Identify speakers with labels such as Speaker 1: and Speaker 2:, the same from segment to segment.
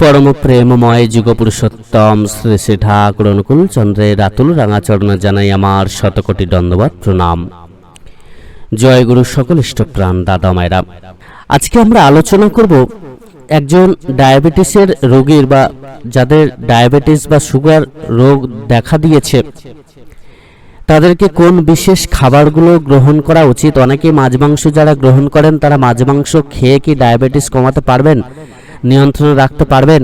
Speaker 1: পরম প্রেমময় যুগপুরুষোত্তম শ্রী শ্রী ঠাকুর অনুকূল চন্দ্রের রাতুল রাঙাচরণ জানাই আমার শতকোটি দণ্ডবাদ প্রণাম। জয় গুরু সকল ইষ্টপ্রাণ দাদা মায়েরা। আজকে আমরা আলোচনা করব একজন ডায়াবেটিসের রোগীর বা যাদের ডায়াবেটিস বা সুগার রোগ দেখা দিয়েছে, তাদেরকে কোন বিশেষ খাবারগুলো গ্রহণ করা উচিত? অনেকে মাছ মাংস যারা গ্রহণ করেন, তারা মাছ মাংস খেয়ে কি ডায়াবেটিস কমাতে পারবেন? নিয়ন্ত্রণে রাখতে পারবেন।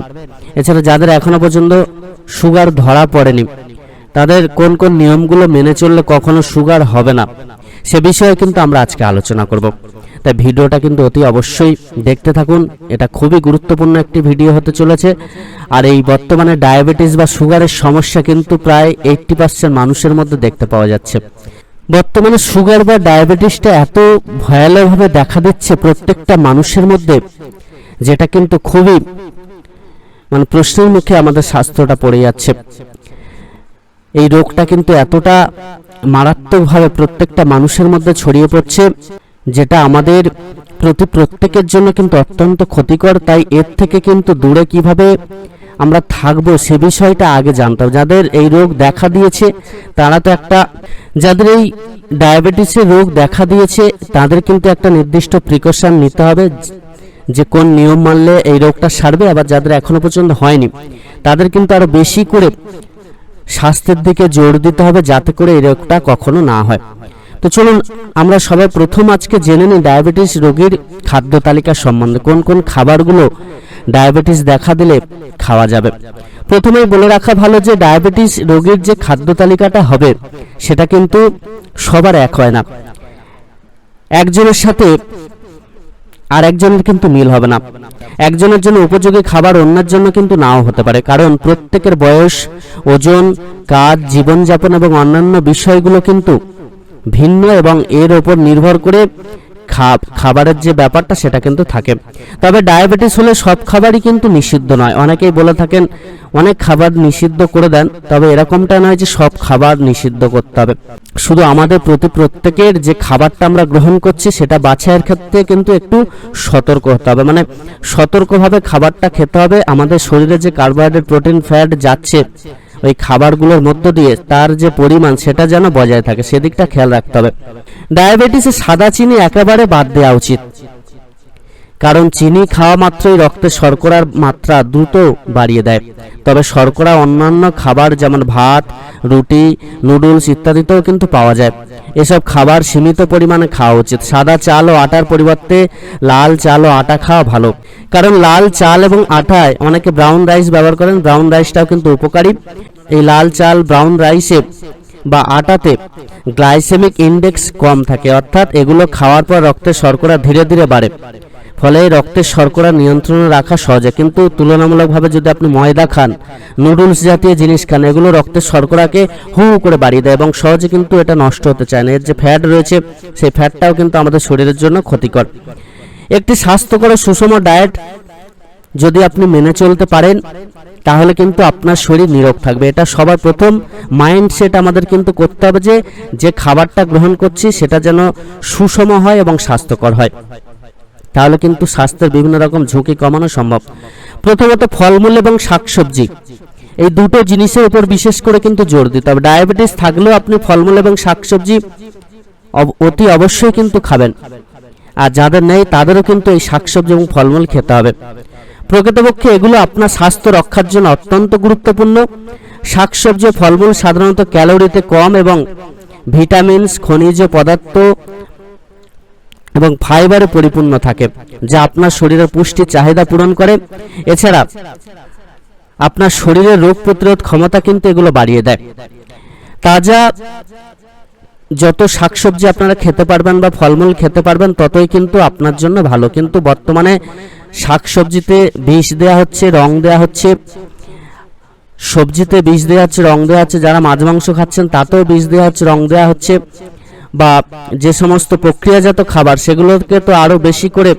Speaker 1: এছাড়া যাদের এখনও পর্যন্ত সুগার ধরা পড়েনি, তাদের কোন কোন নিয়মগুলো মেনে চললে কখনো সুগার হবে না, সে বিষয়ে কিন্তু আমরা আজকে আলোচনা করব। তাই ভিডিওটা কিন্তু অতি অবশ্যই দেখতে থাকুন। এটা খুবই গুরুত্বপূর্ণ একটি ভিডিও হতে চলেছে। আর এই বর্তমানে ডায়াবেটিস বা সুগারের সমস্যা কিন্তু প্রায় এইট্টি পার্সেন্ট মানুষের মধ্যে দেখতে পাওয়া যাচ্ছে। বর্তমানে সুগার বা ডায়াবেটিসটা এত ভয়ানকভাবে দেখা দিচ্ছে প্রত্যেকটা মানুষের মধ্যে যেটা কিন্তু খুবই মানে প্রশ্নের মুখে আমাদের স্বাস্থ্যটা পড়ে যাচ্ছে। এই রোগটা কিন্তু এতটা মারাত্মকভাবে প্রত্যেকটা মানুষের মধ্যে ছড়িয়ে পড়ছে, যেটা আমাদের প্রতি প্রত্যেকের জন্য কিন্তু অত্যন্ত ক্ষতিকর। তাই এর থেকে কিন্তু দূরে কীভাবে আমরা থাকব সে বিষয়টা আগে জানতাম। যাদের এই রোগ দেখা দিয়েছে, তারা তো একটা যাদের এই ডায়াবেটিসের রোগ দেখা দিয়েছে, তাদের কিন্তু একটা নির্দিষ্ট প্রিকশন নিতে হবে। যে কোন নিয়ম মানলে এই রোগটা সারবে, আবার যাদের এখনও পর্যন্ত হয়নি, তাদের কিন্তু আরও বেশি করে স্বাস্থ্যের দিকে জোর দিতে হবে যাতে করে এই রোগটা কখনো না হয়। তো চলুন, আমরা সবাই প্রথম আজকে জেনে নিই ডায়াবেটিস রোগীর খাদ্য তালিকা সম্বন্ধে। কোন কোন খাবারগুলো ডায়াবেটিস দেখা দিলে খাওয়া যাবে? প্রথমেই বলে রাখা ভালো যে ডায়াবেটিস রোগীর যে খাদ্য তালিকাটা হবে, সেটা কিন্তু সবার এক হয় না। একজনের সাথে আর একজনের কিন্তু মিল হবে না। একজনের জন্য উপযোগী খাবার অন্যের জন্য কিন্তু নাও হতে পারে। কারণ প্রত্যেকের বয়স, ওজন, কাজ, জীবনযাপন এবং অন্যান্য বিষয়গুলো কিন্তু ভিন্ন এবং এর ওপর নির্ভর করে খাবারের যে ব্যাপারটা সেটা কিন্তু থাকে। তবে ডায়াবেটিস হলে সব খাবারই কিন্তু নিষিদ্ধ নয়। অনেকেই বলে থাকেন, অনেক খাবার নিষিদ্ধ করে দেন, তবে এরকমটা নয় যে সব খাবার নিষিদ্ধ করতে হবে। শুধু আমাদের প্রতি প্রত্যেকের যে খাবারটা আমরা গ্রহণ করছি, সেটা বাছাইয়ের ক্ষেত্রে কিন্তু একটু সতর্ক হতে হবে। মানে সতর্কভাবে খাবারটা খেতে হবে। আমাদের শরীরে যে কার্বোহাইড্রেট প্রোটিন ফ্যাট যাচ্ছে ওই খাবারগুলোর মধ্য দিয়ে তার যে পরিমাণ সেটা যেন বজায় থাকে, সেদিকটা খেয়াল রাখতে হবে। ডায়াবেটিসে সাদা চিনি একেবারে বাদ দেওয়া উচিত। কারণ চিনি খাওয়া মাত্রই রক্তে শর্করার মাত্রা দ্রুত বাড়িয়ে দেয়। তবে শর্করা অন্যান্য খাবার যেমন ভাত রুটি, নুডলস ইত্যাদিতেও কিন্তু পাওয়া যায়। এসব খাবার সীমিত পরিমাণে খাওয়া উচিত। সাদা চাল ও আটার পরিবর্তে লাল চাল ও আটা খাওয়া ভালো। কারণ লাল চাল এবং আটায় অনেকে ব্রাউন রাইস ব্যবহার করেন। ব্রাউন রাইসটাও কিন্তু উপকারী। এই লাল চাল, ব্রাউন রাইসে বা আটাতে গ্লাইসেমিক ইন্ডেক্স কম থাকে। অর্থাৎ এগুলো খাওয়ার পর রক্তের শর্করা ধীরে ধীরে বাড়ে। ফলে রক্তের শর্করা নিয়ন্ত্রণে রাখা সহজে। কিন্তু তুলনামূলকভাবে যদি আপনি ময়দা খান, নুডলস জাতীয় জিনিস খান, এগুলো রক্তের শর্করাকে হু করে বাড়িয়ে দেয় এবং সহজে কিন্তু এটা নষ্ট হতে চায় না। এর যে ফ্যাট রয়েছে, সেই ফ্যাটটাও কিন্তু আমাদের শরীরের জন্য ক্ষতিকর। একটি স্বাস্থ্যকর সুষম ডায়েট যদি আপনি মেনে চলতে পারেন, তাহলে কিন্তু আপনার শরীর নীরব থাকবে। এটা সবার প্রথম মাইন্ডসেট আমাদের কিন্তু করতে হবে যে যে খাবারটা গ্রহণ করছি, সেটা যেন সুষম হয় এবং স্বাস্থ্যকর হয়। তাহলে কিন্তু স্বাস্থ্যের বিভিন্ন রকম ঝুঁকি কমানো সম্ভব। প্রথমত ফলমূল এবং শাকসবজি। এই দুটো জিনিসের উপর বিশেষ করে কিন্তু জোর দিতে হবে। ডায়াবেটিস থাকলেও আপনি ফলমূল এবং শাকসবজি অতি অবশ্যই কিন্তু খাবেন। আর যাদের নেই, তাদেরও কিন্তু এই শাকসবজি এবং ফলমূল খেতে হবে। প্রকৃতপক্ষে এগুলো আপনার স্বাস্থ্য রক্ষার জন্য অত্যন্ত গুরুত্বপূর্ণ। শাকসবজি ফলমূল সাধারণত ক্যালোরিতে কম এবং ভিটামিনস, খনিজ পদার্থ এবং ফাইবারে পরিপূর্ণ থাকে, যা আপনার শরীরের পুষ্টির চাহিদা পূরণ করে। এছাড়া আপনার শরীরের রোগ প্রতিরোধ ক্ষমতা কিন্তু এগুলো বাড়িয়ে দেয়। তাজা যত শাকসবজি আপনারা খেতে পারবেন বা ফলমূল খেতে পারবেন, ততই কিন্তু আপনার জন্য ভালো। কিন্তু বর্তমানে শাকসবজিতে বিষ দেওয়া হচ্ছে, রং দেওয়া হচ্ছে। সবজিতে বিষ দেওয়া হচ্ছে, রং দেওয়া হচ্ছে। যারা মাছ মাংস খাচ্ছেন, তাতেও বিষ দেওয়া হচ্ছে, রং দেওয়া হচ্ছে। বা যে সমস্ত প্রক্রিয়াজাত খাবার সেগুলোকে তো আরও বেশি করে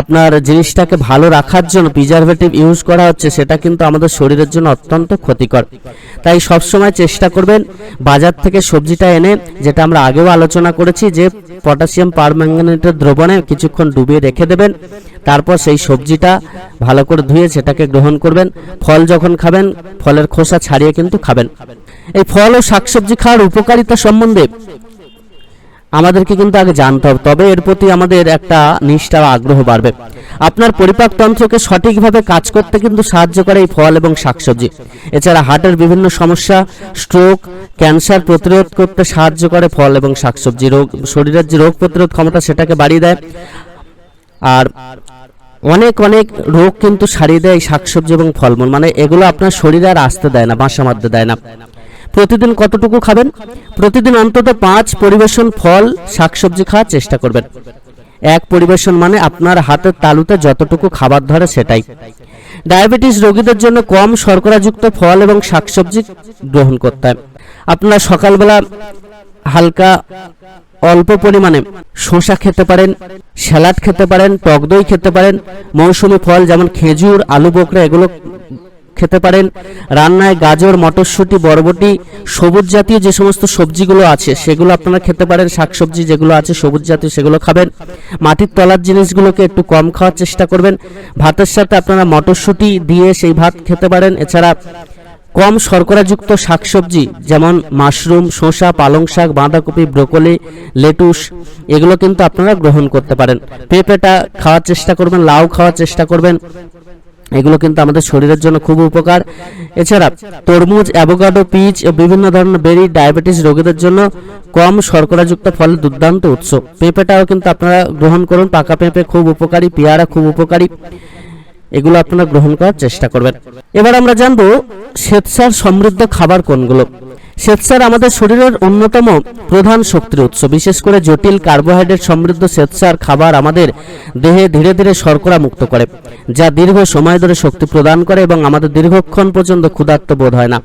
Speaker 1: আপনার জিনিসটাকে ভালো রাখার জন্য প্রিজারভেটিভ ইউজ করা হচ্ছে, সেটা কিন্তু আমাদের শরীরের জন্য অত্যন্ত ক্ষতিকর। তাই সবসময় চেষ্টা করবেন বাজার থেকে সবজিটা এনে, যেটা আমরা আগেও আলোচনা করেছি যে পটাশিয়াম পারম্যাঙ্গানেটের দ্রবণে কিছুক্ষণ ডুবিয়ে রেখে দেবেন, তারপর সেই সবজিটা ভালো করে ধুয়ে সেটাকে গ্রহণ করবেন। ফল যখন খাবেন, ফলের খোসা ছাড়িয়ে কিন্তু খাবেন। এই ফল ও শাকসবজি খাওয়ার উপকারিতা সম্বন্ধে আমাদেরকে কিন্তু আগে জানতে হবে, তবে এর প্রতি আমাদের একটা নিষ্ঠা আগ্রহ বাড়বে। আপনার পরিপাক তন্ত্রকে সঠিকভাবে কাজ করতে কিন্তু সাহায্য করে এই ফল এবং শাকসবজি। এছাড়া হার্টের বিভিন্ন সমস্যা স্ট্রোক ক্যান্সার প্রতিরোধ করতে সাহায্য করে ফল এবং শাকসবজি। রোগ, শরীরের যে রোগ প্রতিরোধ ক্ষমতা সেটাকে বাড়িয়ে দেয়। আর অনেক অনেক রোগ কিন্তু সারিয়ে দেয় শাকসবজি এবং ফলমূল। মানে এগুলো আপনার শরীরে আর আসতে দেয় না, বাসা মারতে দেয় না। প্রতিদিন কতটুকু খাবেন? প্রতিদিন অন্তত পাঁচ পরিবেশন ফল, শাকসবজি খাওয়ার চেষ্টা করবেন। এক পরিবেশন মানে আপনার হাতের তালুতে যতটুকু খাবার ধরে সেটাই। ডায়াবেটিস রোগীদের জন্য কম শর্করাযুক্ত ফল এবং শাকসবজি গ্রহণ করতে হয়। আপনারা সকালবেলা হালকা অল্প পরিমাণে শসা খেতে পারেন, স্যালাড খেতে পারেন, টক দই খেতে পারেন, মৌসুমি ফল যেমন খেজুর, আলু, বোকরা, এগুলো খেতে পারেন। রান্নায় গাজর, মটরশুঁটি, বরবটি, সবুজ জাতীয় যে সমস্ত সবজিগুলো আছে, সেগুলো আপনারা খেতে পারেন। শাকসবজি যেগুলো আছে, সবুজ জাতীয় সেগুলো খাবেন। মাটির তলার জিনিসগুলোকে একটু কম খাওয়ার চেষ্টা করবেন। ভাতের সাথে আপনারা মটরশুঁটি দিয়ে সেই ভাত খেতে পারেন। এছাড়া কম শর্করাযুক্ত শাকসবজি, যেমন মাশরুম, শসা, পালং শাক, বাঁধাকপি, ব্রোকলি, লেটুস, এগুলো কিন্তু আপনারা গ্রহণ করতে পারেন। পেঁপেটা খাওয়ার চেষ্টা করবেন, লাউ খাওয়ার চেষ্টা করবেন। এগুলো কিন্তু আমাদের শরীরের জন্য খুব উপকার। এছাড়া তরমুজ, অ্যাভোকাডো, পিচ ও বিভিন্ন ধরনের বেরি ডায়াবেটিস রোগীদের জন্য কম শর্করাযুক্ত ফলের দুর্দান্ত উৎস। পেঁপেটাও কিন্তু আপনারা গ্রহণ করুন। পাকা পেঁপে খুব উপকারী, পেয়ারা খুব উপকারী। এগুলো আপনারা গ্রহণ করার চেষ্টা করবেন। এবার আমরা জানব শ্বেতসার সমৃদ্ধ খাবার কোনগুলো? শ্বেতসার আমাদের শরীরের অন্যতম প্রধান শক্তির উৎস। বিশেষ করে জটিল কার্বোহাইড্রেট সমৃদ্ধ শ্বেতসার খাবার আমাদের দেহে ধীরে ধীরে শর্করা মুক্ত করে, যা দীর্ঘ সময় ধরে শক্তি প্রদান করে এবং আমাদের দীর্ঘক্ষণ পর্যন্ত ক্ষুধার্ত বোধ হয় না।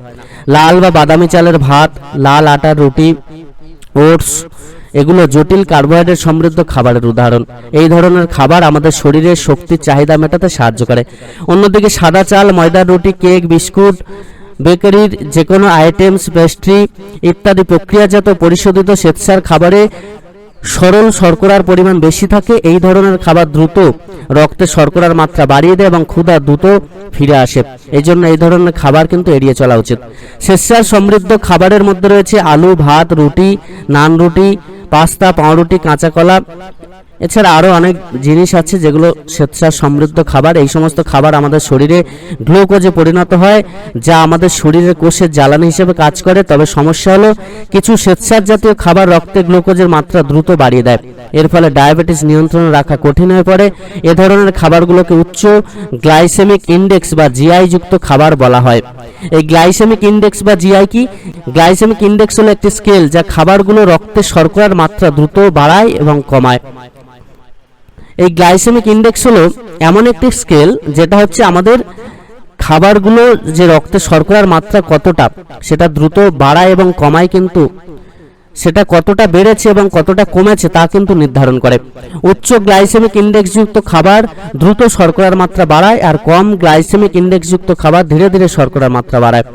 Speaker 1: লাল বা বাদামি চালের ভাত, লাল আটার রুটি, ওটস, এগুলো জটিল কার্বোহাইড্রেট সমৃদ্ধ খাবারের উদাহরণ। এই ধরনের খাবার আমাদের শরীরের শক্তির চাহিদা মেটাতে সাহায্য করে। অন্যদিকে সাদা চাল, ময়দার রুটি, কেক, বিস্কুট বেকারির যে কোনো আইটেমস, পেস্ট্রি ইত্যাদি প্রক্রিয়াজাত পরিশোধিত শ্বেতসার খাবারে সরল শর্করার পরিমাণ বেশি থাকে, এই ধরনের খাবার দ্রুত রক্তে শর্করার মাত্রা বাড়িয়ে দেয় এবং ক্ষুধা দ্রুত ফিরে আসে। এই জন্য এই ধরনের খাবার কিন্তু এড়িয়ে চলা উচিত। শ্বেতসার সমৃদ্ধ খাবারের মধ্যে রয়েছে আলু, ভাত, রুটি, নান রুটি, পাস্তা পাউরুটি কাঁচা কলা এছাড়া আরও অনেক জিনিস আছে যেগুলো শ্বেতসার সমৃদ্ধ খাবার। এই সমস্ত খাবার আমাদের শরীরে গ্লুকোজে পরিণত হয়, যা আমাদের শরীরের কোষের জ্বালানি হিসেবে কাজ করে। তবে সমস্যা হলো, কিছু শ্বেতসার জাতীয় খাবার রক্তে গ্লুকোজের মাত্রা দ্রুত বাড়িয়ে দেয়। এর ফলে ডায়াবেটিস নিয়ন্ত্রণে রাখা কঠিন হয়ে পড়ে। এ ধরনের খাবারগুলোকে উচ্চ গ্লাইসেমিক ইন্ডেক্স বা জিআই যুক্ত খাবার বলা হয়। এই গ্লাইসেমিক ইন্ডেক্স বা জিআই কি? গ্লাইসেমিক ইন্ডেক্স হলো একটি স্কেল যা খাবারগুলো রক্তে শর্করার মাত্রা দ্রুত বাড়ায় এবং কমায়। এই গ্লাইসেমিক ইন্ডেক্স হলো এমন একটি স্কেল যেটা হচ্ছে আমাদের খাবারগুলো যে রক্তে শর্করার মাত্রা কতটা, সেটা দ্রুত বাড়ায় এবং কমায় কিন্তু। সেটা কতটা বেড়েছে এবং কতটা কমেছে তা কিন্তু নির্ধারণ করে। উচ্চ গ্লাইসেমিক ইন্ডেক্সযুক্ত খাবার দ্রুত শর্করার মাত্রা বাড়ায় আর কম গ্লাইসেমিক ইন্ডেক্সযুক্ত খাবার ধীরে ধীরে শর্করার মাত্রা বাড়ায়।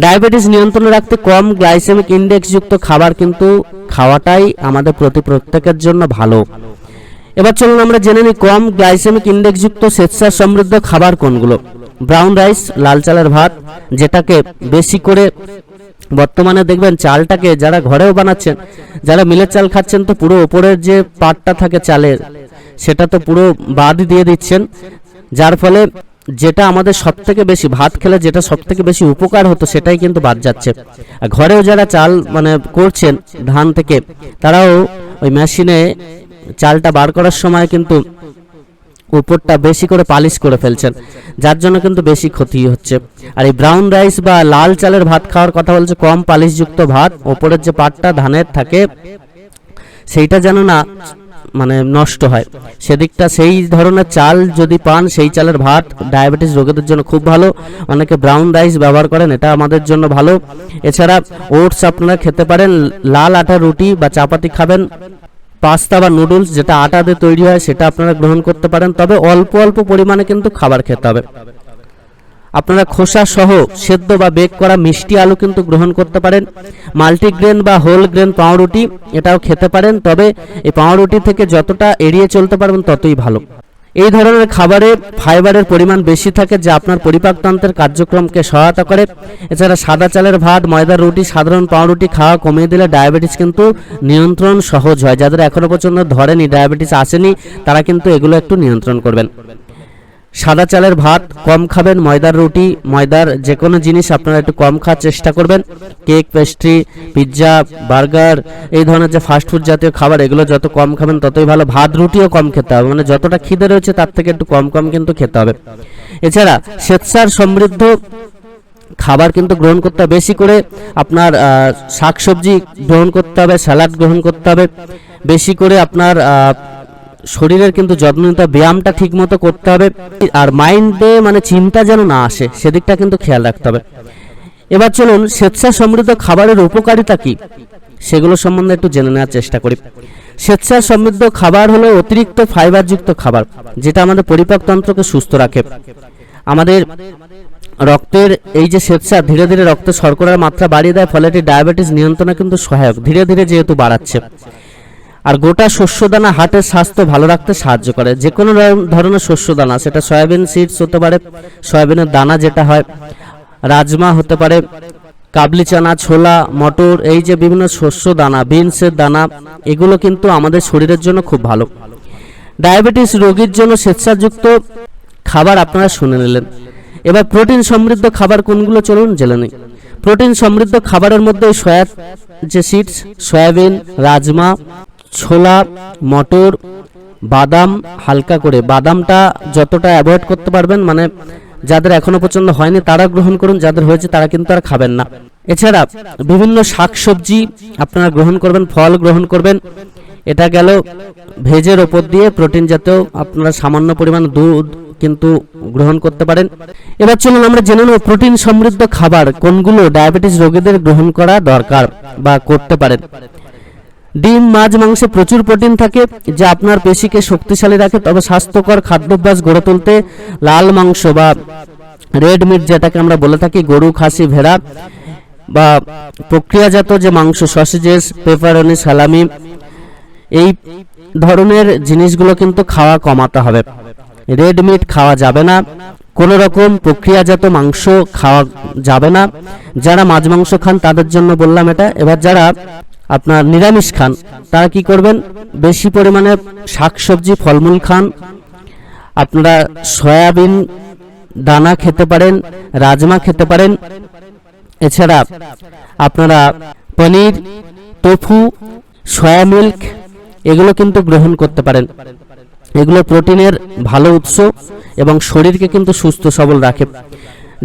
Speaker 1: ডায়াবেটিস নিয়ন্ত্রণে রাখতে কম গ্লাইসেমিক ইন্ডেক্সযুক্ত খাবার কিন্তু খাওয়াটাই আমাদের প্রতি প্রত্যেকের জন্য ভালো। এবার চলুন আমরা জেনে নিই কম গ্লাইসেমিক ইন্ডেক্সযুক্ত স্বেচ্ছার সমৃদ্ধ খাবার কোনগুলো? ব্রাউন রাইস, লাল চালের ভাত, যেটাকে বেশি করে বর্তমানে দেখবেন চালটাকে যারা ঘরেও বানাচ্ছেন, যারা মিলের চাল খাচ্ছেন তো পুরো ওপরের যে পাটটা থাকে চালের, সেটা তো পুরো বাদ দিয়ে দিচ্ছেন। যার ফলে যেটা আমাদের সব থেকে বেশি, ভাত খেলে যেটা সব থেকে বেশি উপকার হতো সেটাই কিন্তু বাদ যাচ্ছে। ঘরেও যারা চাল মানে করছেন ধান থেকে, তারাও ওই মেশিনে চালটা বার করার সময় কিন্তু উপরটা বেশি করে পালিশ করে ফেলছেন, যার জন্য কিন্তু বেশি ক্ষতি হচ্ছে। আর এই ব্রাউন রাইস বা লাল চালের ভাত খাওয়ার কথা বলছে, কম পালিশযুক্ত ভাত, ওপরের যে পাটটা ধানের থাকে, সেইটা যেন না মানে নষ্ট হয়। সেদিকটা সেই ধরনের চাল যদি পান, সেই চালের ভাত ডায়াবেটিস রোগীদের জন্য খুব ভালো। অনেকে ব্রাউন রাইস ব্যবহার করেন, এটা আমাদের জন্য ভালো। এছাড়া ওটস আপনারা খেতে পারেন, লাল আটার রুটি বা চাপাতি খাবেন। পাস্তা বা নুডলস যেটা আটা দিয়ে তৈরি হয়, সেটা আপনারা গ্রহণ করতে পারেন। তবে অল্প অল্প পরিমাণে কিন্তু খাবার খেতে হবে। আপনারা খোসা সহ সেদ্ধ বা বেক করা মিষ্টি আলু কিন্তু গ্রহণ করতে পারেন। মাল্টিগ্রেন বা হোল গ্রেন পাউরুটি এটাও খেতে পারেন। তবে এই পাউরুটি থেকে যতটা এড়িয়ে চলতে পারবেন, ততই ভালো। এই ধরনের খাবারে ফাইবারের পরিমাণ বেশি থাকে যা আপনার পরিপাকতন্ত্রের কার্যক্রমকে সহায়তা করে। এছাড়া সাদা চালের ভাত, ময়দার রুটি, সাধারণ পাউরুটি খাওয়া কমিয়ে দিলে ডায়াবেটিস কিন্তু নিয়ন্ত্রণ সহজ হয়। যাদের এখনও পর্যন্ত ধরেনি, ডায়াবেটিস আসেনি, তারা কিন্তু এগুলো একটু নিয়ন্ত্রণ করবেন। সাদা চালের ভাত, কম খাবেন, ময়দার রুটি, ময়দার যে কোনো জিনিস আপনারা একটু কম খাওয়ার চেষ্টা করবেন। কেক, পেস্ট্রি, পিৎজা, বার্গার, এই ধরনের যে ফাস্টফুড জাতীয় খাবার, এগুলো যত কম খাবেন, ততই ভালো। ভাত, রুটিও কম খেতে হবে মানে যতটা খিদে রয়েছে তার থেকে একটু কম কম কিন্তু খেতে হবে। এছাড়া শ্বেতসার সমৃদ্ধ খাবার কিন্তু গ্রহণ করতে হবে, বেশি করে আপনার শাকসবজি গ্রহণ করতে হবে, স্যালাড গ্রহণ করতে হবে, বেশি করে আপনার শরীরের কিন্তু যত্ন নিতে ব্যায়ামটা ঠিক মতো করতে হবে, আর মাইন্ডে মানে চিন্তা যেন না আসে, সেদিকটা কিন্তু খেয়াল রাখতে হবে। এবার চলুন স্বেচ্ছা সমৃদ্ধ খাবারের উপকারিতা কি? সেগুলো সম্বন্ধে একটু জেনে নেওয়ার চেষ্টা করি। স্বেচ্ছা সমৃদ্ধ খাবার হলো অতিরিক্ত ফাইবারযুক্ত খাবার, যেটা আমাদের পরিপাকতন্ত্রকে সুস্থ রাখে। আমাদের রক্তের এই যে স্বেচ্ছা, ধীরে ধীরে রক্তে শর্করার মাত্রা বাড়িয়ে দেয়, ফলে এটি ডায়াবেটিস নিয়ন্ত্রণে কিন্তু সহায়ক, ধীরে ধীরে যেহেতু বাড়াচ্ছে। আর গোটা শস্য দানা হার্টের স্বাস্থ্য ভালো রাখতে সাহায্য করে। যে কোনো ধরনের শস্য দানা সেটা সয়াবিন সিডস হতে পারে, সয়াবিনের দানা যেটা হয়, রাজমা হতে পারে, কাবলি চানা, ছোলা, মটর, এই যে বিভিন্ন শস্য দানা বিনসের দানা, এগুলো কিন্তু আমাদের শরীরের জন্য খুব ভালো। ডায়াবেটিস রোগীর জন্য স্বেচ্ছাযুক্ত খাবার আপনারা শুনে নিলেন। এবার প্রোটিন সমৃদ্ধ খাবার কোনগুলো চলুন জেনে নিই। প্রোটিন সমৃদ্ধ খাবারের মধ্যে সয়া যে সিডস সয়াবিন, রাজমা ছোলা, মটর, বাদাম হালকা করে। বাদামটা যতটা অ্যাভয়েড করতে পারবেন মানে যাদের এখনও পছন্দ হয়নি তারা গ্রহণ করুন, যাদের হয়েছে তারা কিন্তু আর খাবেন না। এছাড়া বিভিন্ন শাকসবজি আপনারা গ্রহণ করবেন, ফল গ্রহণ করবেন। এটা গেল ভেজের ওপর দিয়ে প্রোটিন জাতীয় আপনারা সামান্য পরিমাণ দুধ কিন্তু গ্রহণ করতে পারেন। এবার চলুন আমরা জেনে নেব প্রোটিন সমৃদ্ধ খাবার কোনগুলো ডায়াবেটিস রোগীদের গ্রহণ করা দরকার বা করতে পারেন। ডিম, মাছ, মাংসে প্রচুর প্রোটিন থাকে যা আপনার পেশিকে শক্তিশালী রাখে, তবে স্বাস্থ্যকর খাদ্যাভ্যাস গড়ে তুলতে লাল মাংস বা রেড মিট যেটাকে আমরা বলে থাকি, গরু, খাসি, ভেড়া বা প্রক্রিয়াজাত যে মাংস, সসেজেস, পেপারনি, সালামি, এই ধরনের জিনিসগুলো কিন্তু খাওয়া কমাতে হবে। রেড মিট খাওয়া যাবে না, কোনো রকম প্রক্রিয়াজাত মাংস খাওয়া যাবে না। যারা মাছ, মাংস খান তাদের জন্য বললাম এটা। এবার যারা আপনার নিরামিষ খান, তারা কি করবেন? বেশি পরিমাণে শাকসবজি, ফলমূল খান। আপনারা সয়াবিন, দানা খেতে পারেন, রাজমা খেতে পারেন। এছাড়া আপনারা পনির, টোফু, সয়া মিল্ক, এগুলো কিন্তু গ্রহণ করতে পারেন। এগুলো প্রোটিনের ভালো উৎস এবং শরীরকে কিন্তু সুস্থ সবল রাখে।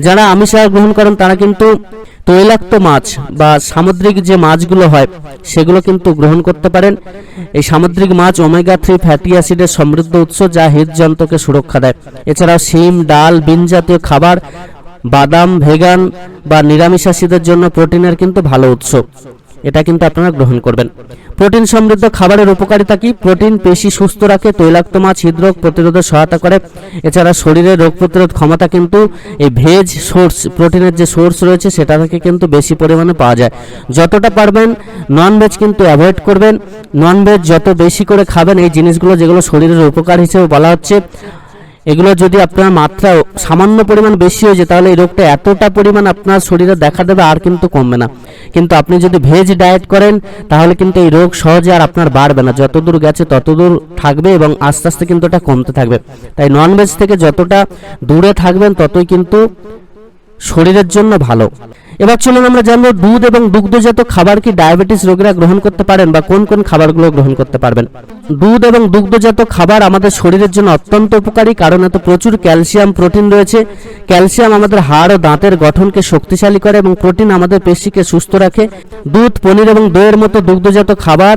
Speaker 1: যারা আমিষ আহার গ্রহণ করেন, তারা কিন্তু তৈলাক্ত মাছ বা সামুদ্রিক যে মাছগুলো হয়, সেগুলো কিন্তু গ্রহণ করতে পারেন। এই সামুদ্রিক মাছ ওমেগা থ্রি ফ্যাটি অ্যাসিডের সমৃদ্ধ উৎস যা হৃদযন্ত্রকে সুরক্ষা দেয়। এছাড়াও শিম, ডাল, বিন জাতীয় খাবার, বাদাম, ভেগান বা নিরামিষাশীদের জন্য প্রোটিনের কিন্তু ভালো উৎস। এটা কিন্তু আপনারা গ্রহণ করবেন। প্রোটিন সমৃদ্ধ খাবারের উপকারিতা কি? প্রোটিন পেশি সুস্থ রাখে, তৈলাক্ত মাছ হৃদরোগ প্রতিরোধে সহায়তা করে। এছাড়া শরীরের রোগ প্রতিরোধ ক্ষমতা কিন্তু এই ভেজ সোর্স প্রোটিনের যে সোর্স রয়েছে সেটা থেকে কিন্তু বেশি পরিমাণে পাওয়া যায়। যতটা পারবেন নন ভেজ কিন্তু অ্যাভয়েড করবেন। নন ভেজ যত বেশি করে খাবেন, এই জিনিসগুলো যেগুলো শরীরের উপকার হিসেবে বলা হচ্ছে এগুলো যদি আপনার মাত্রা সামান্য পরিমাণ বেশি হয়ে যায়, তাহলে এই রোগটা এতটা পরিমাণ আপনার শরীরে দেখা দেবে আর কিন্তু কমবে না। কিন্তু আপনি যদি ভেজ ডায়েট করেন, তাহলে কিন্তু এই রোগ সহজে আর আপনার বাড়বে না। যতদূর গেছে ততদূর থাকবে এবং আস্তে আস্তে কিন্তু এটা কমতে থাকবে। তাই নন ভেজ থেকে যতটা দূরে থাকবেন, ততই কিন্তু শরীরের জন্য ভালো। এবার চলুন আমরা জানব দুধ এবং দুগ্ধজাত খাবার কি ডায়াবেটিস রোগীরা গ্রহণ করতে পারেন বা কোন কোন খাবারগুলো গ্রহণ করতে পারবেন। দুধ এবং দুগ্ধজাত খাবার আমাদের শরীরের জন্য অত্যন্ত উপকারী কারণ এতে প্রচুর ক্যালসিয়াম প্রোটিন রয়েছে। ক্যালসিয়াম আমাদের হাড় ও দাঁতের গঠনকে শক্তিশালী করে এবং প্রোটিন আমাদের পেশিকে সুস্থ রাখে। দুধ, পনির এবং দইয়ের মতো দুগ্ধজাত খাবার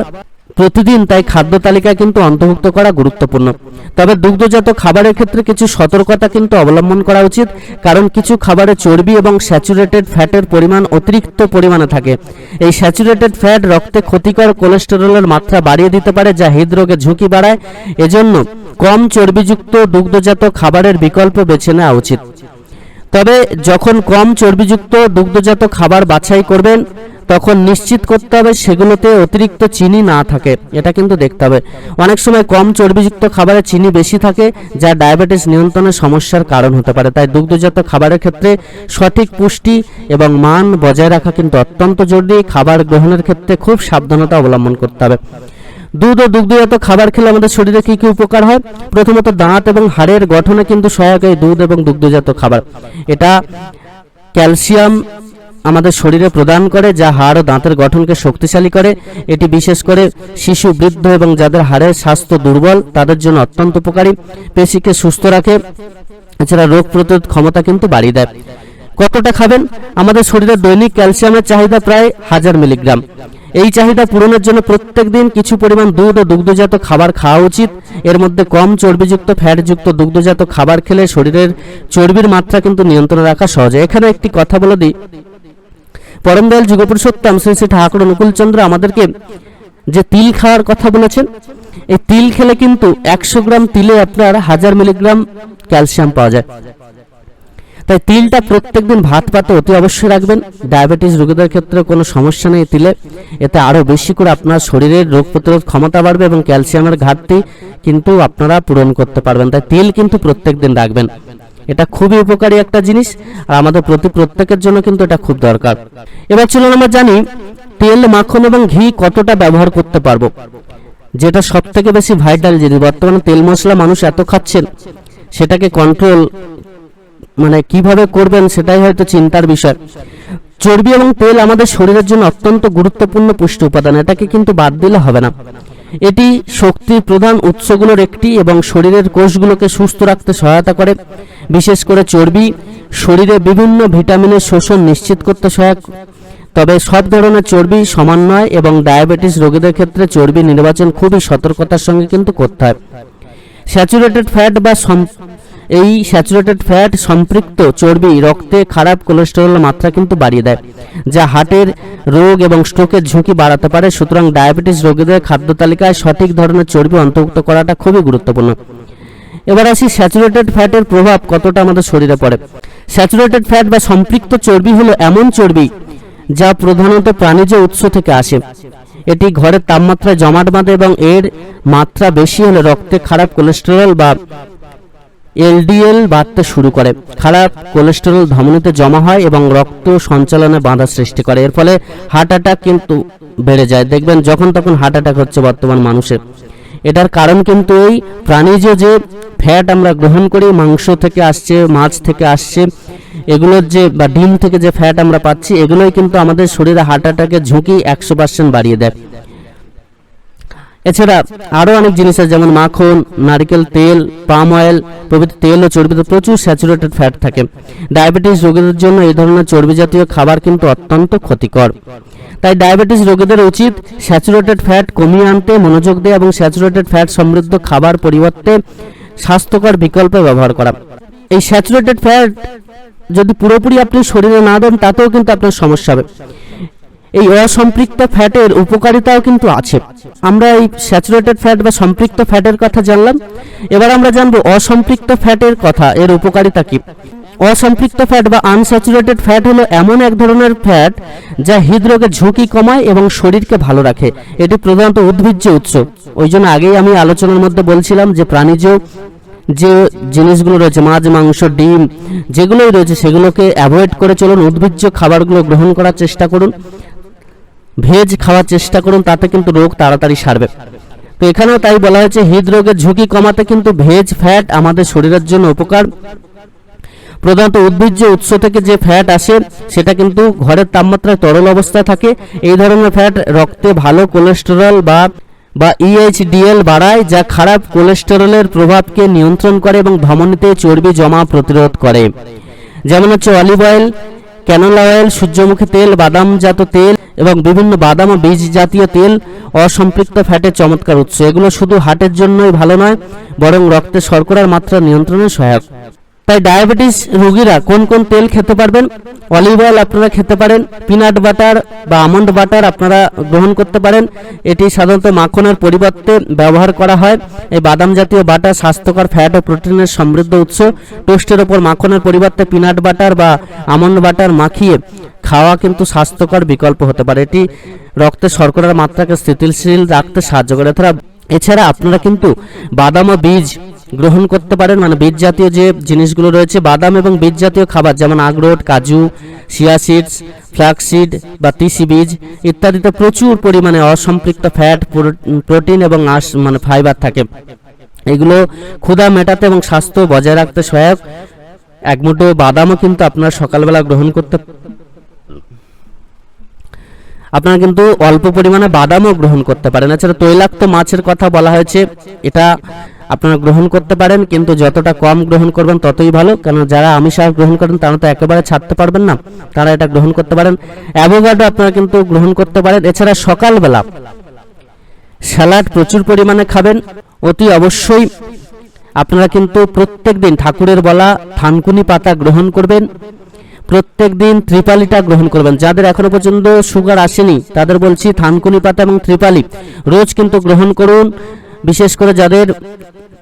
Speaker 1: প্রতিদিন তাই খাদ্য তালিকায় কিন্তু অন্তর্ভুক্ত করা গুরুত্বপূর্ণ। তবে দুগ্ধজাত খাবারের ক্ষেত্রে কিছু সতর্কতা কিন্তু অবলম্বন করা উচিত, কারণ কিছু খাবারে চর্বি এবং স্যাচুরেটেড ফ্যাটের পরিমাণ অতিরিক্ত পরিমাণে থাকে। এই স্যাচুরেটেড ফ্যাট রক্তে ক্ষতিকর কোলেস্টেরলের মাত্রা বাড়িয়ে দিতে পারে, যা হৃদরোগের ঝুঁকি বাড়ায়। এজন্য কম চর্বিযুক্ত দুগ্ধজাত খাবারের বিকল্প বেছে নেওয়া উচিত। তবে যখন কম চর্বিযুক্ত দুগ্ধজাত খাবার বাছাই করবেন তখন নিশ্চিত করতে হবে সেগুলোতে অতিরিক্ত চিনি না থাকে। এটা কিন্তু দেখতে হবে। অনেক সময় কম চর্বিযুক্ত খাবারে চিনি বেশি থাকে, যা ডায়াবেটিস নিয়ন্ত্রণের সমস্যার কারণ হতে পারে। তাই দুগ্ধজাত খাবারের ক্ষেত্রে সঠিক পুষ্টি এবং মান বজায় রাখা কিন্তু অত্যন্ত জরুরি। খাবার গ্রহণের ক্ষেত্রে খুব সাবধানতা অবলম্বন করতে হবে। দুধ ও দুগ্ধজাত খাবার খেলে আমাদের শরীরে কি কি উপকার হয়? প্রথমত দাঁত এবং হাড়ের গঠনে কিন্তু সহায়ক এই দুধ এবং দুগ্ধজাত খাবার। এটা ক্যালসিয়াম আমাদের শরীরে প্রদান করে, যা হাড় ও দাঁতের গঠনকে শক্তিশালী করে। এটি বিশেষ করে শিশু, বৃদ্ধ এবং যাদের হাড়ের স্বাস্থ্য দুর্বল, তাদের জন্য অত্যন্ত উপকারী। পেশিকে সুস্থ রাখে, এছাড়া রোগ প্রতিরোধ ক্ষমতা কিন্তু বাড়িয়ে দেয়। কতটা খাবেন? আমাদের শরীরে দৈনিক ক্যালসিয়ামের চাহিদা প্রায় হাজার মিলিগ্রাম। এই চাহিদা পূরণের জন্য প্রত্যেক দিন কিছু পরিমাণ দুধ ও দুগ্ধজাত খাবার খাওয়া উচিত। এর মধ্যে কম চর্বিযুক্ত, ফ্যাটযুক্ত দুগ্ধজাত খাবার খেলে শরীরের চর্বির মাত্রা কিন্তু নিয়ন্ত্রণে রাখা সহজ। এখানে একটি কথা বলে দিই। পরম দয়াল যুগপুরুষোত্তম শ্রী শ্রী ঠাকুর অনুকূলচন্দ্র আমাদেরকে যে তিল খাওয়ার কথা বলেছেন, এই তিল খেলে কিন্তু একশো গ্রাম তিলে আপনার হাজার মিলিগ্রাম ক্যালসিয়াম পাওয়া যায়। তাই তিলটা প্রত্যেকদিন ভাত পাতে অতি অবশ্যই রাখবেন। ডায়াবেটিস রোগীদের ক্ষেত্রে কোনো সমস্যা নেই তিলে। এতে আরও বেশি করে আপনার শরীরের রোগ প্রতিরোধ ক্ষমতা বাড়বে এবং ক্যালসিয়ামের ঘাটতি কিন্তু আপনারা পূরণ করতে পারবেন। তাই তিল কিন্তু প্রত্যেকদিন রাখবেন। এটা খুবই উপকারী একটা জিনিস, আর আমাদের প্রতি প্রত্যেকের জন্য কিন্তু এটা খুব দরকার। এবার চলুন আমরা জানি তেল, মাখন এবং ঘি কতটা ব্যবহার করতে পারব। যেটা সব থেকে বেশি ভাইটাল জিনিস বর্তমানে তেল মশলা মানুষ এত খাচ্ছেন, সেটাকে কন্ট্রোল মানে কীভাবে করবেন সেটাই হয়তো চিন্তার বিষয়। চর্বি এবং তেল আমাদের শরীরের জন্য অত্যন্ত গুরুত্বপূর্ণ পুষ্টি উপাদান, এটাকে কিন্তু বাদ দিলে হবে না। এটি শক্তির প্রধান উৎসগুলোর একটি এবং শরীরের কোষগুলোকে সুস্থ রাখতে সহায়তা করে। বিশেষ করে চর্বি, শরীরে বিভিন্ন ভিটামিনের শোষণ নিশ্চিত করতে সহায়ক। তবে সব ধরনের চর্বি সমান নয় এবং ডায়াবেটিস রোগীদের ক্ষেত্রে চর্বি নির্বাচন খুবই সতর্কতার সঙ্গে কিন্তু করতে হয়। স্যাচুরেটেড ফ্যাট বা এই স্যাচুরেটেড ফ্যাট সম্পৃক্ত চর্বি রক্তে খারাপ কোলেস্টেরলের মাত্রা কিন্তু বাড়িয়ে দেয়, যা হার্টের রোগ এবং স্ট্রোকের ঝুঁকি বাড়াতে পারে। সুতরাং ডায়াবেটিস রোগীদের খাদ্য তালিকায় সঠিক ধরনের চর্বি অন্তর্ভুক্ত করাটা খুবই গুরুত্বপূর্ণ। এবার আসি স্যাচুরেটেড ফ্যাটের প্রভাব কতটা আমাদের শরীরে পড়ে। স্যাচুরেটেড ফ্যাট বা সম্পৃক্ত চর্বি হলো এমন চর্বি যা প্রধানত প্রাণীজ উৎস থেকে আসে। এটি ঘরের তাপমাত্রায় জমাট বাঁধে এবং এর মাত্রা বেশি হলে রক্তে খারাপ কোলেস্টেরল বা এলডিএল বাড়তে শুরু করে। খারাপ কোলেস্টেরল ধমনীতে জমা হয় এবং রক্ত সঞ্চালনে বাধা সৃষ্টি করে। এর ফলে হার্ট অ্যাটাক কিন্তু বেড়ে যায়। দেখবেন যখন তখন হার্ট অ্যাটাক হচ্ছে বর্তমান মানুষের। এটার কারণ কিন্তু এই প্রাণীজ যে ফ্যাট আমরা গ্রহণ করি, মাংস থেকে আসছে, মাছ থেকে আসছে, এগুলোর যে বা ডিম থেকে যে ফ্যাট আমরা পাচ্ছি, এগুলোই কিন্তু আমাদের শরীরে হার্ট অ্যাটাকের ঝুঁকি একশো পার্সেন্ট বাড়িয়ে দেয়। এছাড়া আরও অনেক জিনিস আছে, যেমন মাখন, নারকেল তেল, পাম অয়েল, প্রভৃতি তেল ও চর্বিতে প্রচুর স্যাচুরেটেড ফ্যাট থাকে। ডায়াবেটিস রোগীদের জন্য এই ধরনের চর্বি জাতীয় খাবার কিন্তু অত্যন্ত ক্ষতিকর। তাই ডায়াবেটিস রোগীদের উচিত স্যাচুরেটেড ফ্যাট কমিয়ে আনতে, মনোযোগ দেয় এবং স্যাচুরেটেড ফ্যাট সমৃদ্ধ খাবার পরিবর্তে স্বাস্থ্যকর বিকল্প ব্যবহার করা। এই স্যাচুরেটেড ফ্যাট যদি পুরোপুরি আপনি শরীরে না দেন, তাতেও কিন্তু আপনার সমস্যা হবে। এই অসম্পৃক্ত ফ্যাটের উপকারিতাও কিন্তু আছে। আমরা এই স্যাচুরেটেড ফ্যাট বা সম্পৃক্ত ফ্যাটের কথা জানলাম। এবার আমরা জানব অসম্পৃক্ত ফ্যাটের কথা, এর উপকারিতা কি? অসম্পৃক্ত ফ্যাট বা আনস্যাচুরেটেড ফ্যাট হলো এমন এক ধরনের ফ্যাট যা হৃদরোগের ঝুঁকি কমায় এবং শরীরকে ভালো রাখে। এটি প্রধানত উদ্ভিজ্জ উৎস। ওই জন্য আগেই আমি আলোচনার মধ্যে বলছিলাম যে প্রাণীজ যে জিনিসগুলো রয়েছে, মাছ, মাংস, ডিম, যেগুলোই রয়েছে, সেগুলোকে অ্যাভয়েড করে চলুন, উদ্ভিজ্জ খাবারগুলো গ্রহণ করার চেষ্টা করুন। ভেজ খাওয়ার চেষ্টা করুন, তাতে কিন্তু রোগ তাড়াতাড়ি সারবে। তো এখানেও তাই বলা হয়েছে, হৃদরোগের ঝুঁকি কমাতে কিন্তু ভেজ ফ্যাট আমাদের শরীরের জন্য উপকার। প্রধানত উদ্ভিজ্জ উৎস থেকে যে ফ্যাট আসে, সেটা কিন্তু ঘরের তাপমাত্রায় তরল অবস্থায় থাকে। এই ধরনের ফ্যাট রক্তে ভালো কোলেস্টেরল বা বা ইএইচডিএল বাড়ায়, যা খারাপ কোলেস্টেরলের প্রভাবকে নিয়ন্ত্রণ করে এবং ধমনীতে চর্বি জমা প্রতিরোধ করে। যেমন হচ্ছে অলিভ অয়েল, ক্যানোলা অয়েল, সূর্যমুখী তেল, বাদামজাত তেল এবং বিভিন্ন বাদাম ও বীজ জাতীয় তেল অসম্পৃক্ত ফ্যাটের চমৎকার উৎস। এগুলো শুধু হার্টের জন্যই ভালো নয়, বরং রক্তে শর্করার মাত্রা নিয়ন্ত্রণে সহায়ক। তাই ডায়াবেটিস রোগীরা কোন কোন তেল খেতে পারবেন? অলিভ অয়েল আপনারা খেতে পারেন, পিনাট বাটার বা আমন্ড বাটার আপনারা গ্রহণ করতে পারেন। এটি সাধারণত মাখনের পরিবর্তে ব্যবহার করা হয়। এই বাদাম জাতীয় বাটার স্বাস্থ্যকর ফ্যাট ও প্রোটিনের সমৃদ্ধ উৎস। টোস্টের ওপর মাখনের পরিবর্তে পিনাট বাটার বা আমন্ড বাটার মাখিয়ে খাওয়া কিন্তু স্বাস্থ্যকর বিকল্প হতে পারে। এটি রক্তে শর্করার মাত্রাকে স্থিতিশীল রাখতে সাহায্য করে। এছাড়া এছাড়া আপনারা কিন্তু বাদাম ও বীজ গ্রহণ করতে পারেন। মানে বীজ জাতীয় যে জিনিসগুলো রয়েছে, বাদাম এবং বীজ জাতীয় খাবার, যেমন আখরোট, কাজু, শিয়া সিডস ফ্লাক্সিড বা তিসি বীজ ইত্যাদিতে প্রচুর পরিমাণে অসম্পৃক্ত ফ্যাট প্রোটিন এবং আঁশ মানে ফাইবার থাকে। এগুলো ক্ষুধা মেটাতে এবং স্বাস্থ্য বজায় রাখতে সহায়ক। এক মুঠো বাদামও কিন্তু আপনারা সকালবেলা গ্রহণ করতে আপনারা কিন্তু অল্প পরিমাণে বাদামও গ্রহণ করতে পারেন। এছাড়া তৈলাক্ত মাছের কথা বলা হয়েছে, এটা আপনারা গ্রহণ করতে পারেন, কিন্তু যতটা কম গ্রহণ করবেন ততই ভালো। কারণ যারা আমিষ আহার গ্রহণ করেন, তারা তো একেবারে ছাড়তে পারবেন না, তারা এটা গ্রহণ করতে পারেন। অ্যাভোগাডো আপনারা কিন্তু গ্রহণ করতে পারেন। এছাড়া সকালবেলা স্যালাড প্রচুর পরিমাণে খাবেন। অতি অবশ্যই আপনারা কিন্তু প্রত্যেক দিন ঠাকুরের বলা থানকুনি পাতা গ্রহণ করবেন। প্রত্যেক দিন ত্রিপালিটা গ্রহণ করবেন। যাদের এখনও পর্যন্ত সুগার আসেনি, তাদের বলছি থানকুনি পাতা এবং ত্রিপালি রোজ কিন্তু গ্রহণ করুন। বিশেষ করে যাদের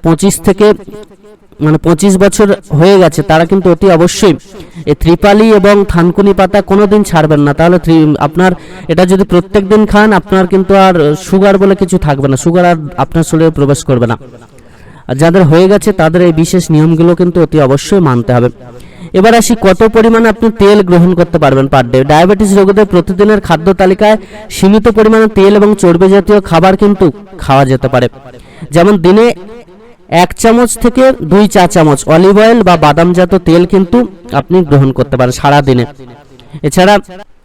Speaker 1: পঁচিশ থেকে মানে পঁচিশ বছর হয়ে গেছে, তারা কিন্তু অতি অবশ্যই এই ত্রিপালি এবং থানকুনি পাতা কোনো দিন ছাড়বেন না। তাহলে আপনার এটা যদি প্রত্যেক দিন খান, আপনার কিন্তু আর সুগার বলে কিছু থাকবে না। সুগার আর আপনার শরীরে প্রবেশ করবে না। আর যাদের হয়ে গেছে, তাদের এই বিশেষ নিয়মগুলো কিন্তু অতি অবশ্যই মানতে হবে। এবার আসি কত পরিমাণে আপনি তেল গ্রহণ করতে পারবেন পার ডে ডায়াবেটিস রোগীদের প্রতিদিনের খাদ্য তালিকায় সীমিত পরিমাণে তেল এবং চর্বি জাতীয় খাবার কিন্তু খাওয়া যেতে পারে। যেমন দিনে এক চামচ থেকে দুই চা চামচ অলিভ অয়েল বা বাদামজাত তেল কিন্তু আপনি গ্রহণ করতে পারেন সারা দিনে এছাড়া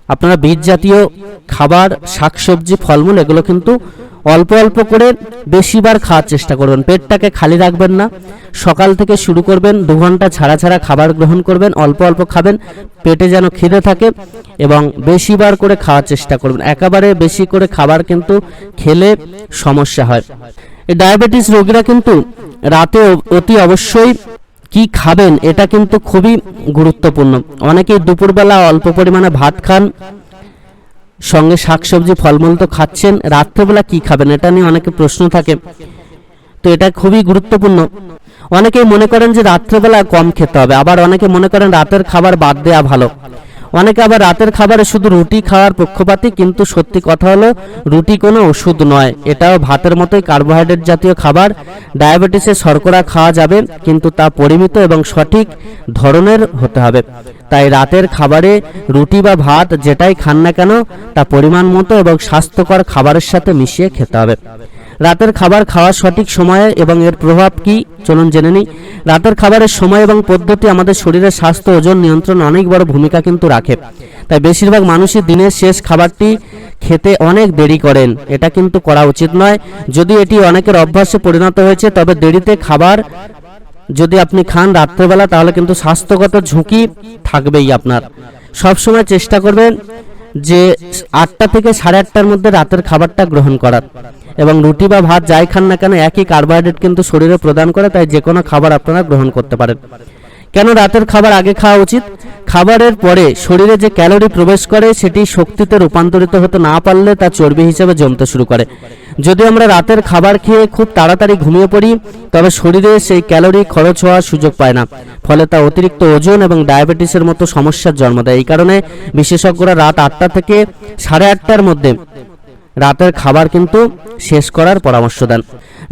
Speaker 1: আপনারা বীজ জাতীয় খাবার, শাকসবজি, ফলমূল এগুলো কিন্তু অল্প অল্প করে বেশিবার খাওয়ার চেষ্টা করবেন। পেটটাকে খালি রাখবেন না। সকাল থেকে শুরু করবেন, দু ঘণ্টা ছাড়া ছাড়া খাবার গ্রহণ করবেন, অল্প অল্প খাবেন, পেটে যেন খিদে থাকে এবং বেশিবার করে খাওয়ার চেষ্টা করবেন। একেবারে বেশি করে খাবার কিন্তু খেলে সমস্যা হয়। ডায়াবেটিস রোগীরা কিন্তু রাতে অতি অবশ্যই কি খাবেন, এটা কিন্তু খুবই গুরুত্বপূর্ণ। অনেকেই দুপুরবেলা অল্প পরিমাণে ভাত খান সঙ্গে শাকসবজি, ফলমূল তো খাচ্ছেন। রাত্রেবেলা কি খাবেন? এটা নিয়ে অনেকে প্রশ্ন থাকে। তো এটা খুবই গুরুত্বপূর্ণ। অনেকেই মনে করেন যে রাত্রেবেলা কম খেতে হবে। আবার অনেকে মনে করেন রাতের খাবার বাদ দেওয়া ভালো। অনেকে আবার রাতের খাবারে শুধু রুটি খাওয়ার পক্ষপাতী, কিন্তু সত্যি কথা হলো, রুটি কোনো ওষুধ নয়। এটাও ভাতের মতোই কার্বোহাইড্রেট জাতীয় খাবার। ডায়াবেটিসে শর্করা খাওয়া যাবে, কিন্তু তা পরিমিত এবং সঠিক ধরনের হতে হবে। তাই রাতের খাবারে রুটি বা ভাত যেটাই খান না কেন, তা পরিমাণ মতো এবং স্বাস্থ্যকর খাবারের সাথে মিশিয়ে খেতে হবে। রাতের খাবার খাওয়ার সঠিক সময়ে এবং এর প্রভাব কি? চলুন জেনে নিই। রাতের খাবারের সময় এবং পদ্ধতি আমাদের শরীরের স্বাস্থ্য, ওজন নিয়ন্ত্রণ অনেক বড় ভূমিকা কিন্তু রাখে। তাই বেশিরভাগ মানুষই দিনের শেষ খাবারটি খেতে অনেক দেরি করেন। এটা কিন্তু করা উচিত নয়। যদি এটি অনেকের অভ্যাসে পরিণত হয়েছে, তবে দেরিতে খাবার যদি আপনি খান রাত্রেবেলা, তাহলে কিন্তু স্বাস্থ্যগত ঝুঁকি থাকবেই আপনার। সবসময় চেষ্টা করবেন যে আটটা থেকে সাড়ে আটটার মধ্যে রাতের খাবারটা গ্রহণ করার। এবং রুটি বা ভাত যাই খান না কেন, একই কার্বোহাইড্রেট কিন্তু শরীরে প্রদান করে, তাই যে কোনো খাবার আপনারা গ্রহণ করতে পারেন। কেন রাতের খাবার আগে খাওয়া উচিত? খাবারের পরে শরীরে যে ক্যালোরি প্রবেশ করে, সেটি শক্তিতে রূপান্তরিত হতে না পারলে তা চর্বি হিসেবে জমতে শুরু করে। যদি আমরা রাতের খাবার খেয়ে খুব তাড়াতাড়ি ঘুমিয়ে পড়ি, তবে শরীরে সেই ক্যালোরি খরচ হওয়ার সুযোগ পায় না। ফলে তা অতিরিক্ত ওজন এবং ডায়াবেটিসের মতো সমস্যার জন্ম দেয়। এই কারণে বিশেষজ্ঞরা রাত আটটা থেকে সাড়ে আটটার মধ্যে রাতের খাবার কিন্তু শেষ করার পরামর্শ দেন।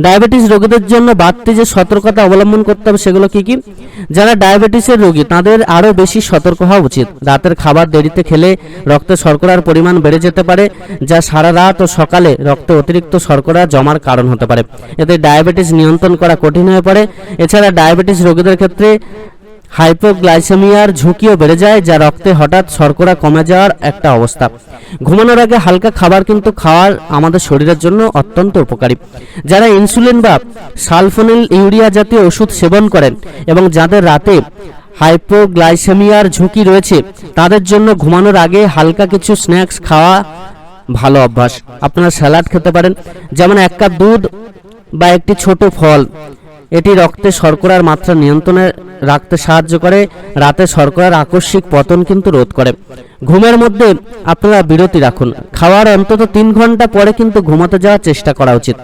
Speaker 1: ডায়াবেটিস রোগীদের জন্য বাড়তি যে সতর্কতা অবলম্বন করতে হবে সেগুলো কি কি? যারা ডায়াবেটিসের রোগী, তাদের আরও বেশি সতর্ক হওয়া উচিত। রাতের খাবার দেরিতে খেলে রক্তে শর্করার পরিমাণ বেড়ে যেতে পারে, যা সারা রাত ও সকালে রক্তে অতিরিক্ত শর্করা জমার কারণ হতে পারে। এতে ডায়াবেটিস নিয়ন্ত্রণ করা কঠিন হয়ে পড়ে। এছাড়া ডায়াবেটিস রোগীদের ক্ষেত্রে হাইপোগ্লাইসেমিয়ার ঝুঁকিও বেড়ে যায়, যা রক্তে হঠাৎ শর্করা কমে যাওয়ার একটা অবস্থা। ঘুমানোর আগে হালকা খাবার কিন্তু খাওয়ার আমাদের শরীরের জন্য অত্যন্ত উপকারী। যারা ইনসুলিন বা সালফোনিল ইউরিয়া জাতীয় ওষুধ সেবন করেন এবং যাদের রাতে হাইপোগ্লাইসেমিয়ার ঝুঁকি রয়েছে, তাদের জন্য ঘুমানোর আগে হালকা কিছু স্ন্যাক্স খাওয়া ভালো অভ্যাস। আপনারা স্যালাড খেতে পারেন, যেমন এক কাপ দুধ বা একটি ছোট ফল। এটি রক্তে শর্করার মাত্রা নিয়ন্ত্রণে রাখতে সাহায্য করে। রাতে শর্করার আকস্মিক পতন কিন্তু রোধ করে। ঘুমের মধ্যে আপনারা বিরতি রাখুন। খাওয়ার অন্তত তিন ঘণ্টা পরে কিন্তু ঘুমাতে যাওয়ার চেষ্টা করা উচিত।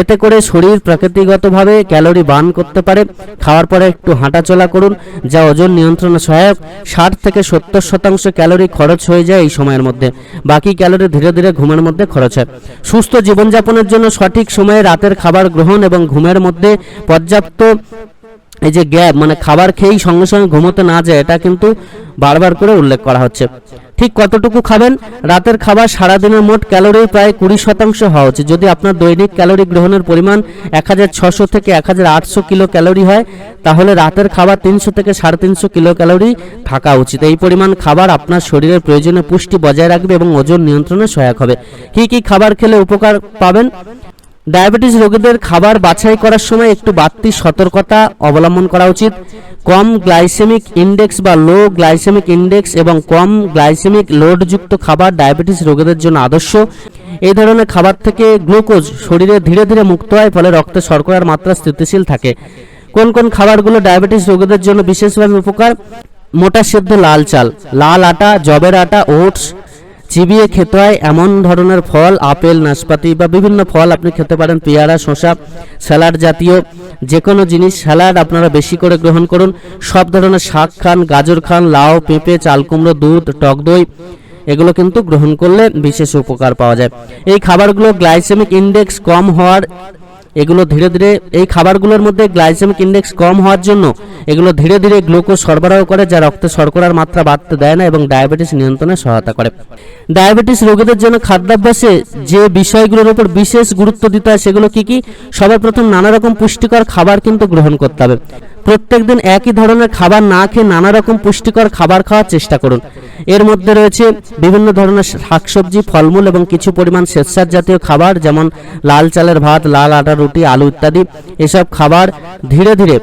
Speaker 1: এতে করে শরীর প্রাকৃতিকগতভাবে ক্যালোরি বার্ন করতে পারে। খাওয়ার পরে একটু হাঁটাচলা করুন, যা ওজন নিয়ন্ত্রণে সহায়ক। ষাট থেকে সত্তর শতাংশ ক্যালোরি খরচ হয়ে যায় এই সময়ের মধ্যে। বাকি ক্যালোরি ধীরে ধীরে ঘুমের মধ্যে খরচ হয়। সুস্থ জীবনযাপনের জন্য সঠিক সময়ে রাতের খাবার গ্রহণ এবং ঘুমের মধ্যে পর্যাপ্ত এই যে গ্যাপ মানে খাবার খেয়েই সঙ্গে সঙ্গে ঘুমোতে না যায়, এটা কিন্তু বারবার করে উল্লেখ করা হচ্ছে। ঠিক কতটুকু খাবেন? রাতের খাবার সারাদিনের মোট ক্যালোরি প্রায় কুড়ি শতাংশ হওয়া উচিত। যদি আপনার দৈনিক ক্যালোরি গ্রহণের পরিমাণ এক হাজার ছশো থেকে এক হাজার আটশো কিলো ক্যালোরি হয়, তাহলে রাতের খাবার তিনশো থেকে সাড়ে তিনশো কিলো ক্যালোরি থাকা উচিত। এই পরিমাণ খাবার আপনার শরীরের প্রয়োজনে পুষ্টি বজায় রাখবে এবং ওজন নিয়ন্ত্রণে সহায়ক হবে। কী কী খাবার খেলে উপকার পাবেন? ডায়াবেটিস রোগীদের খাবার বাছাই করার সময় একটু বাড়তি সতর্কতা অবলম্বন করা উচিত। কম গ্লাইসেমিক ইন্ডেক্স বা লো গ্লাইসেমিক ইন্ডেক্স এবং কম গ্লাইসেমিক লোডযুক্ত খাবার ডায়াবেটিস রোগীদের জন্য আদর্শ। এই ধরনের খাবার থেকে গ্লুকোজ শরীরে ধীরে ধীরে মুক্ত হয়, ফলে রক্তে শর্করার মাত্রা স্থিতিশীল থাকে। কোন কোন খাবারগুলো ডায়াবেটিস রোগীদের জন্য বিশেষভাবে উপকার? মোটা সেদ্ধ লাল চাল, লাল আটা, জবের আটা, ওটস চিবিয়ে খেতে হয়, এমন ধরনের ফল, আপেল, নাশপাতি বা বিভিন্ন ফল আপনি খেতে পারেন, পেয়ারা, শসা, স্যালাড জাতীয় যে কোনো জিনিস। স্যালাড আপনারা বেশি করে গ্রহণ করুন। সব ধরনের শাক খান, গাজর খান, লাউ, পেঁপে, চাল কুমড়ো, দুধ, টক দই, এগুলো কিন্তু গ্রহণ করলে বিশেষ উপকার পাওয়া যায়। এই খাবারগুলো গ্লাইসেমিক ইন্ডেক্স কম হওয়ার এগুলো ধীরে ধীরে এই খাবারগুলোর মধ্যে গ্লাইসেমিক ইন্ডেক্স কম হওয়ার জন্য এগুলো ধীরে ধীরে গ্লুকোজ সরবরাহ করে, যা রক্তে শর্করার মাত্রা বাড়তে দেয় না এবং ডায়াবেটিস নিয়ন্ত্রণে সহায়তা করে। ডায়াবেটিস রোগীদের জন্য খাদ্যাভ্যাসে যে বিষয়গুলোর উপর বিশেষ গুরুত্ব দিতে হয় সেগুলো কি কি? সবার প্রথম নানা রকম পুষ্টিকর খাবার কিন্তু গ্রহণ করতে হবে। প্রত্যেকদিন একই ধরনের খাবার না খেয়ে নানা রকম পুষ্টিকর খাবার খাওয়ার চেষ্টা করুন। এর মধ্যে রয়েছে বিভিন্ন ধরনের শাকসবজি, ফলমূল এবং কিছু পরিমাণ স্বেচ্ছার জাতীয় খাবার, যেমন লাল চালের ভাত, লাল আটা, রুটি, আলু ইত্যাদি। এসব খাবার ধীরে ধীরে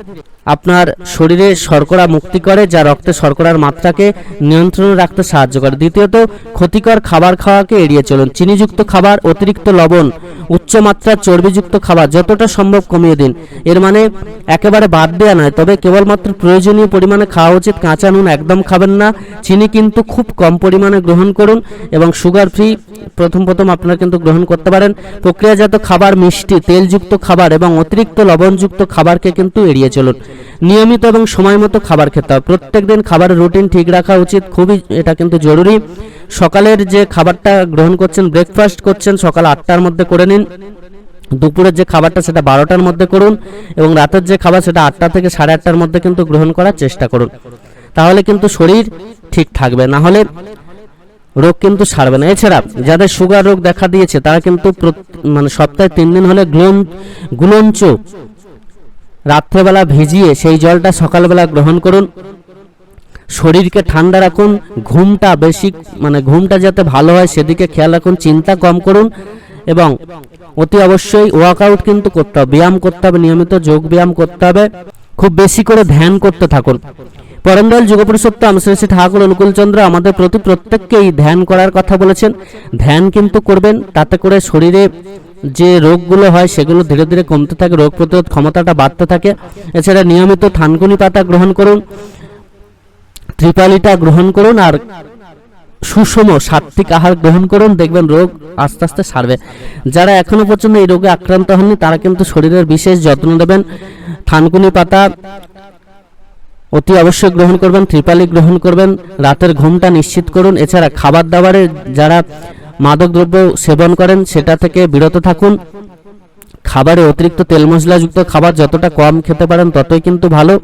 Speaker 1: আপনার শরীরে শর্করা মুক্তি করে, যা রক্তে শর্করার মাত্রাকে নিয়ন্ত্রণে রাখতে সাহায্য করে। দ্বিতীয়ত, ক্ষতিকর খাবার খাওয়াকে এড়িয়ে চলুন। চিনিযুক্ত খাবার, অতিরিক্ত লবণ উচ্চমাত্রার চর্বিযুক্ত খাবার, যতটা সম্ভব কমিয়ে দিন। এর মানে একেবারে বাদ দেওয়া নয়, তবে কেবলমাত্র প্রয়োজনীয় পরিমাণে খাওয়া উচিত। কাঁচা নুন একদম খাবেন না। চিনি কিন্তু খুব কম পরিমাণে গ্রহণ করুন এবং সুগার ফ্রি, প্রথম প্রথম আপনারা কিন্তু গ্রহণ করতে পারেন। প্রক্রিয়াজাত খাবার মিষ্টি, তেলযুক্ত খাবার এবং অতিরিক্ত লবণযুক্ত খাবারকে কিন্তু এড়িয়ে চলুন। নিয়মিত এবং সময় মতো খাবার খেতে হবে। প্রত্যেকদিন খাবারের রুটিন ঠিক রাখা উচিত, খুবই এটা কিন্তু জরুরি। সকালের যে খাবারটা গ্রহণ করছেন ব্রেকফাস্ট করছেন, সকাল আটটার মধ্যে করে নিন। দুপুরের যে খাবারটা, সেটা বারোটার মধ্যে করুন এবং রাতের যে খাবার, সেটা আটটা থেকে সাড়ে আটটার মধ্যে কিন্তু গ্রহণ করার চেষ্টা করুন। তাহলে কিন্তু শরীর ঠিক থাকবে, না হলে রোগ কিন্তু সারবে না। এছাড়া যাদের সুগার রোগ দেখা দিয়েছে, তারা কিন্তু মানে সপ্তাহে তিন দিন হলে গ্লোন গুলঞ্চ রাত্রেবেলা ভিজিয়ে সেই জলটা সকালবেলা গ্রহণ করুন। শরীরকে ঠান্ডা রাখুন, ঘুমটা বেশি মানে ঘুমটা যাতে ভালো হয় সেদিকে খেয়াল রাখুন, চিন্তা কম করুন এবং অতি অবশ্যই ওয়ার্কআউট কিন্তু করতে হবে, ব্যায়াম করতে হবে, নিয়মিত যোগ ব্যায়াম করতে হবে, খুব বেশি করে ধ্যান করতে থাকুন। পরমদল যুগপুরুষোত্তম শ্রী শ্রী ঠাকুর অনুকূলচন্দ্র আমাদের প্রতি প্রত্যেককেই ধ্যান করার কথা বলেছেন। ধ্যান কিন্তু করবেন, তাতে করে শরীরে যে রোগগুলো হয় সেগুলো ধীরে ধীরে কমতে থাকে, রোগ প্রতিরোধ ক্ষমতাটা বাড়তে থাকে। এছাড়া নিয়মিত থানকুনি পাতা গ্রহণ করুন, ত্রিপালিটা গ্রহণ করুন আর সুষম সাত্বিক আহার গ্রহণ করুন। দেখবেন রোগ আস্তে আস্তে সারবে। যারা এখনও পর্যন্ত এই রোগে আক্রান্ত হননি, তারা কিন্তু শরীরের বিশেষ যত্ন নেবেন। থানকুনি পাতা অতি অবশ্যই গ্রহণ করবেন, ত্রিপালি গ্রহণ করবেন, রাতের ঘুমটা নিশ্চিত করুন। এছাড়া খাবার দাবারে যারা মাদক দ্রব্য সেবন করেন, সেটা থেকে বিরত থাকুন। খাবারে অতিরিক্ত তেল মশলাযুক্ত খাবার যতটা কম খেতে পারেন, ততই কিন্তু ভালো।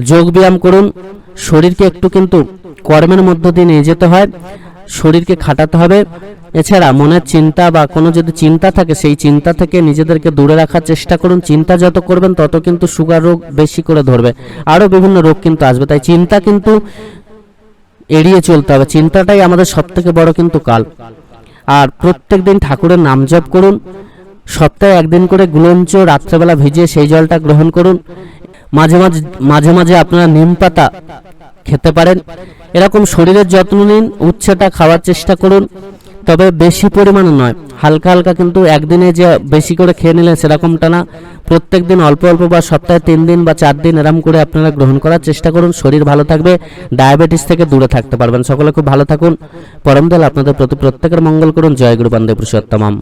Speaker 1: যোগ ব্যায়াম করুন। শরীরকে একটু কিন্তু কর্মের মধ্য দিয়ে নিয়ে যেতে হয়। শরীরকে খাটাতে হবে। এছাড়া মনের চিন্তা বা কোনো যদি চিন্তা থাকে, সেই চিন্তা থেকে নিজেদেরকে দূরে রাখার চেষ্টা করুন। চিন্তা যত করবেন, তত কিন্তু সুগার রোগ বেশি করে ধরবে। আরও বিভিন্ন রোগ কিন্তু আসবে। তাই চিন্তা কিন্তু এড়িয়ে চলতে হবে। চিন্তাটাই আমাদের সব থেকে বড় কিন্তু কাল। আর প্রত্যেক দিন ঠাকুরের নাম জপ করুন। সপ্তাহে একদিন করে গুলঞ্চ রাত্রেবেলা ভিজিয়ে সেই জলটা গ্রহণ করুন। মাঝে মাঝে মাঝে মাঝে আপনারা নিম পাতা খেতে পারেন। এরকম শরীরের যত্ন নিন, উচ্ছেটা খাওয়ার চেষ্টা করুন। তবে বেশি পরিমাণে নয়। হালকা হালকা কিন্তু একদিনে যে বেশি করে খেয়ে নিলেন সেরকমটা না। প্রত্যেক দিন অল্প অল্প বা সপ্তাহে তিন দিন বা চার দিন এরম করে আপনারা গ্রহণ করার চেষ্টা করুন। শরীর ভালো থাকবে, ডায়াবেটিস থেকে দূরে থাকতে পারবেন। সকলে খুব ভালো থাকুন। পরমদল আপনাদের প্রতি প্রত্যেকের মঙ্গল করুন। জয় গুরু বান্ধব পুরুষোত্তমাম